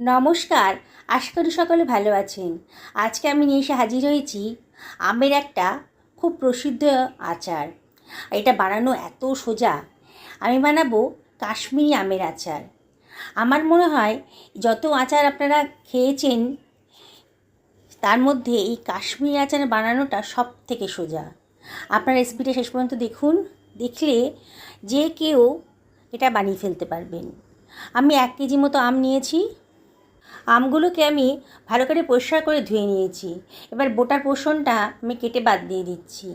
নমস্কার, আশা করি সকলে ভালো আছেন। আজকে আমি নিয়ে এসে হাজির হয়েছি আমের একটা খুব প্রসিদ্ধ আচার। এটা বানানো এত সোজা। আমি বানাবো কাশ্মীরি আমের আচার। আমার মনে হয় যত আচার আপনারা খেয়েছেন, তার মধ্যে এই কাশ্মীরি আচার বানানোটা সব থেকে সোজা। আপনার রেসিপিটা শেষ পর্যন্ত দেখুন। দেখলে যে কেউ এটা বানিয়ে ফেলতে পারবেন। আমি এক কেজি মতো আম নিয়েছি। আমগুলোকে আমি ভালো করে পরিষ্কার করে ধুয়ে নিয়েছি। এবার বোটার পোষণটা আমি কেটে বাদ দিয়ে দিচ্ছি।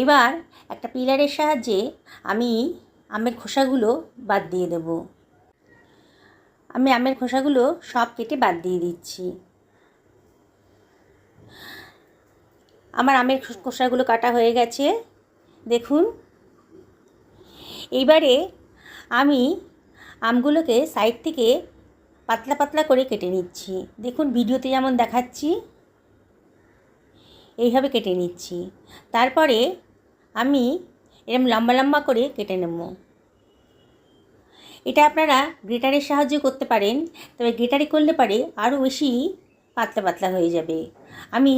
এবার একটা পিলারের সাহায্যে আমি আমের খোসাগুলো বাদ দিয়ে দেব। আমি আমের খোসাগুলো সব কেটে বাদ দিয়ে দিচ্ছি। আমার আমের খোসাগুলো কাটা হয়ে গেছে। দেখুন। এইবারে আমি আমগুলোকে সাইড থেকে পাতলা পাতলা করে কেটে নিচ্ছি। দেখুন, ভিডিওতে যেমন দেখাচ্ছি, এইভাবে কেটে নিচ্ছি। তারপরে আমি এরম লম্বা লম্বা করে কেটে নেব। এটা আপনারা গ্রেটারের সাহায্যে করতে পারেন, তবে গ্রেটারে করলে পারে আরও বেশি পাতলা পাতলা হয়ে যাবে। আমি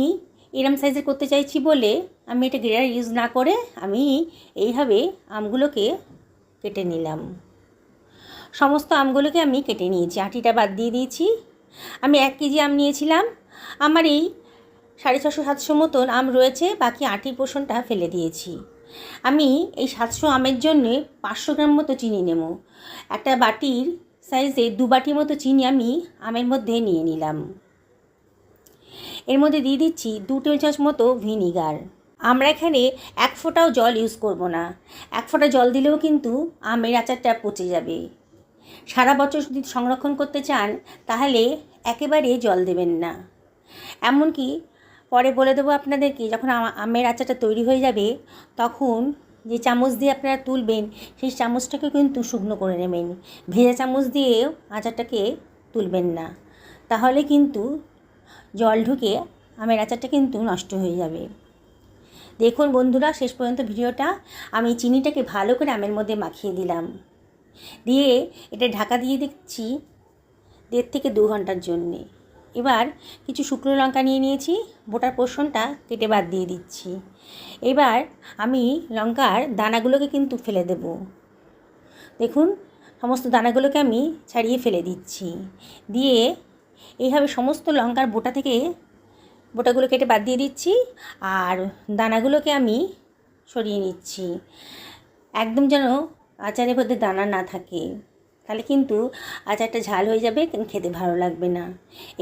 এরম সাইজের করতে চাইছি বলে আমি এটা গ্রেটার ইউজ না করে আমি এইভাবে আমগুলোকে কেটে নিলাম। সমস্ত আমগুলোকে আমি কেটে নিয়েছি। আটিটা বাদ দিয়ে দিয়েছি। আমি এক কেজি আম নিয়েছিলাম। আমার এই সাড়ে ছশো সাতশো মতন আম রয়েছে। বাকি আটির পোষণটা ফেলে দিয়েছি। আমি এই সাতশো আমের জন্যে পাঁচশো গ্রাম মতো চিনি নেব। একটা বাটির সাইজে দু বাটি মতো চিনি আমি আমের মধ্যে নিয়ে নিলাম। এর মধ্যে দিয়ে দিচ্ছি দু টেবিল চামচ মতো ভিনিগার। আমরা এখানে এক ফোঁটাও জল ইউজ করব না। এক ফোঁটা জল দিলেও কিন্তু আমের আচারটা পচে যাবে। সারা বছর যদি সংরক্ষণ করতে চান, তাহলে একেবারে জল দেবেন না। এমনকি পরে বলে দেবো আপনাদেরকে, যখন আমের আচারটা তৈরি হয়ে যাবে, তখন যে চামচ দিয়ে আপনারা তুলবেন, সেই চামচটাকে কিন্তু শুকনো করে নেবেন। ভেজা চামচ দিয়েও আচারটাকে তুলবেন না। তাহলে কিন্তু জল ঢুকে আমের আচারটা কিন্তু নষ্ট হয়ে যাবে। দেখুন বন্ধুরা, শেষ পর্যন্ত ভিডিওটা আমি চিনিটাকে ভালো করে আমের মধ্যে মাখিয়ে দিলাম। দিয়ে এটা ঢাকা দিয়ে দিচ্ছি দেড় থেকে দু ঘণ্টার জন্যে। এবার কিছু শুকনো লঙ্কা নিয়ে নিয়েছি, বোটার পোষণটা কেটে বাদ দিয়ে দিচ্ছি। এবার আমি লঙ্কার দানাগুলোকে কিন্তু ফেলে দেব। দেখুন, সমস্ত দানাগুলোকে আমি ছাড়িয়ে ফেলে দিচ্ছি। দিয়ে এইভাবে সমস্ত লঙ্কার বোটা থেকে বোটাগুলো কেটে বাদ দিয়ে দিচ্ছি আর দানাগুলোকে আমি সরিয়ে নিচ্ছি। একদম যেন আচারের মধ্যে দানা না থাকে, তাহলে কিন্তু আচারটা ঝাল হয়ে যাবে খেতে ভালো লাগবে না।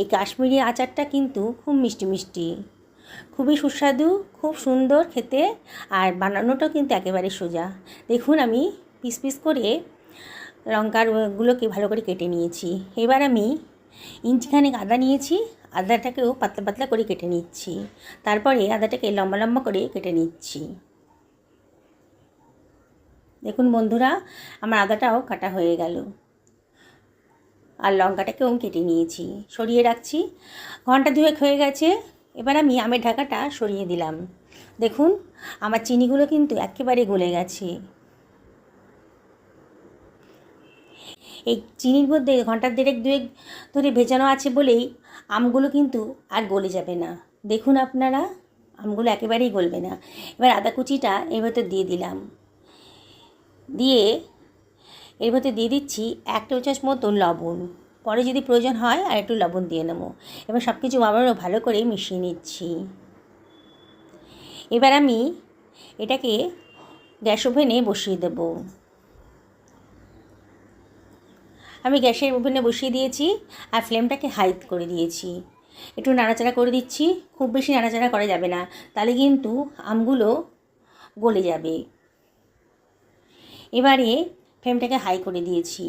এই কাশ্মীরি আচারটা কিন্তু খুব মিষ্টি মিষ্টি, খুবই সুস্বাদু, খুব সুন্দর খেতে, আর বানানোটাও কিন্তু একেবারে সোজা। দেখুন আমি পিস পিস করে লঙ্কারগুলোকে ভালো করে কেটে নিয়েছি। এবার আমি ইঞ্চিখানেক আদা নিয়েছি, আদাটাকেও পাতলা পাতলা করে কেটে নিচ্ছি। তারপরে আদাটাকে লম্বা লম্বা করে কেটে নিচ্ছি। দেখুন বন্ধুরা, আমার আদাটাও কাটা হয়ে গেল। আর লঙ্কাটাকেও কেটে নিয়েছি, সরিয়ে রাখছি। ঘণ্টা দুয়েক হয়ে গেছে, এবার আমি আমের ঢাকাটা সরিয়ে দিলাম। দেখুন, আমার চিনিগুলো কিন্তু একেবারে গলে গেছে। এই চিনির মধ্যে ঘণ্টার দেড়েক দুয়েক ধরে ভেজানো আছে বলেই আমগুলো কিন্তু আর গলে যাবে না। দেখুন আপনারা, আমগুলো একেবারেই গলবে না। এবার আদা কুচিটা এর ভেতর দিয়ে দিলাম। দিয়ে এর মধ্যে দিয়ে দিচ্ছি এক টেবিল চামচ মতো লবণ। পরে যদি প্রয়োজন হয় আর একটু লবণ দিয়ে নেব। এবার সব কিছু আবারও ভালো করে মিশিয়ে নিচ্ছি। এবার আমি এটাকে গ্যাস ওভেনে বসিয়ে দেব। আমি গ্যাসের ওভেনে বসিয়ে দিয়েছি আর ফ্লেমটাকে হাই করে দিয়েছি। একটু নাড়াচাড়া করে দিচ্ছি। খুব বেশি নাড়াচাড়া করা যাবে না। তাহলে কিন্তু আমগুলো গলে যাবে। এবারে ফ্লেমটাকে হাই করে দিয়েছি।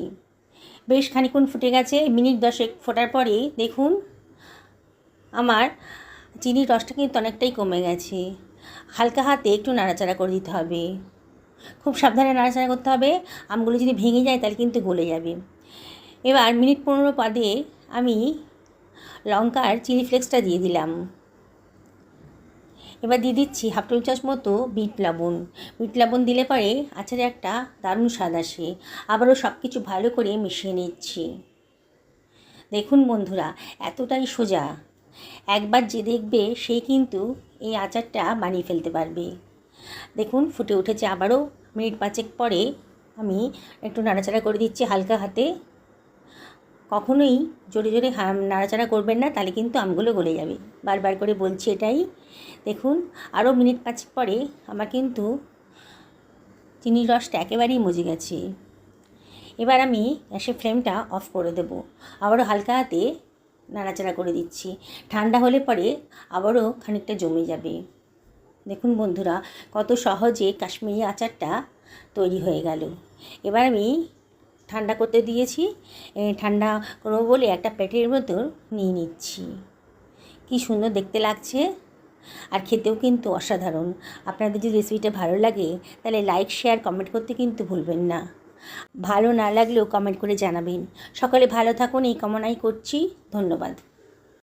বেশ খানিক্ষণ ফুটে গেছে, মিনিট দশেক ফোটার পরে দেখুন, আমার চিনির রসটা কিন্তু অনেকটাই কমে গেছে। হালকা হাতে একটু নাড়াচাড়া করে দিতে হবে। খুব সাবধানে নাড়াচাড়া করতে হবে, আমগুলো যদি ভেঙে যায় তাহলে কিন্তু গলে যাবে। এবার মিনিট পনেরো বাদে আমি লঙ্কার চিলি ফ্লেক্সটা দিয়ে দিলাম। এবার দিয়ে দিচ্ছি হাফ টেবিল চামচ মতো বিট লবণ। বিট লবণ দিলে পরে আচারে একটা দারুণ স্বাদ আসে। আবারও সব কিছু ভালো করে মিশিয়ে নিচ্ছি। দেখুন বন্ধুরা, এতটাই সোজা। একবার যে দেখবে, সে কিন্তু এই আচারটা বানিয়ে ফেলতে পারবে। দেখুন, ফুটে উঠেছে আবারও। মিনিট পাঁচেক পরে আমি একটু নাড়াচাড়া করে দিচ্ছি হালকা হাতে। কখনোই জোরে জোরে নাড়াচাড়া করবেন না, তাহলে কিন্তু আমগুলো গলে যাবে। বারবার করে বলছি এটাই। দেখুন, আরও মিনিট পাঁচ পরে আমার কিন্তু চিনির রসটা একেবারেই মজে গেছে। এবার আমি গ্যাসের ফ্লেমটা অফ করে দেব। আবারও হালকা হাতে নাড়াচাড়া করে দিচ্ছি। ঠান্ডা হলে পরে আবারও খানিকটা জমে যাবে। দেখুন বন্ধুরা, কত সহজে কাশ্মীরি আচারটা তৈরি হয়ে গেল। এবার আমি ঠান্ডা করতে দিয়েছি। ঠান্ডা করব বলে একটা প্লেটের মতো নিয়ে নিচ্ছি। কি সুন্দর দেখতে লাগছে। আর খেতেও কিন্তু অসাধারণ। আপনাদের যদি রেসিপিটা ভালো লাগে, তাহলে লাইক শেয়ার কমেন্ট করতে কিন্তু ভুলবেন না। ভালো না লাগলেও কমেন্ট করে জানাবেন। সকলে ভালো থাকুন, এই কামনাই করছি। ধন্যবাদ।